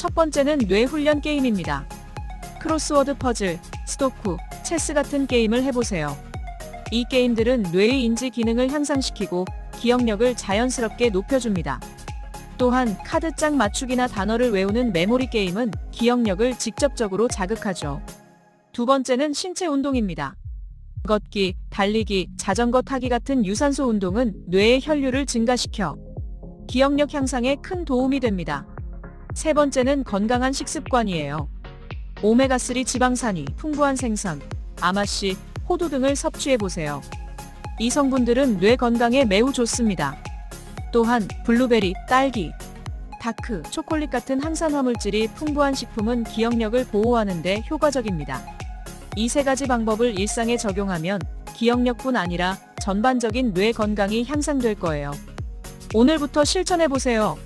첫 번째는 뇌 훈련 게임입니다. 크로스워드 퍼즐, 스토쿠, 체스 같은 게임을 해보세요. 이 게임들은 뇌의 인지 기능을 향상시키고 기억력을 자연스럽게 높여줍니다. 또한 카드장 맞추기나 단어를 외우는 메모리 게임은 기억력을 직접적으로 자극하죠. 두 번째는 신체 운동입니다. 걷기, 달리기, 자전거 타기 같은 유산소 운동은 뇌의 혈류를 증가시켜 기억력 향상에 큰 도움이 됩니다. 세 번째는 건강한 식습관이에요. 오메가3 지방산이 풍부한 생선, 아마씨, 호두 등을 섭취해보세요. 이 성분들은 뇌 건강에 매우 좋습니다. 또한 블루베리, 딸기, 다크, 초콜릿 같은 항산 화물질이 풍부한 식품은 기억력을 보호하는 데 효과적입니다. 이 세 가지 방법을 일상에 적용하면 기억력뿐 아니라 전반적인 뇌 건강이 향상될 거예요. 오늘부터 실천해보세요.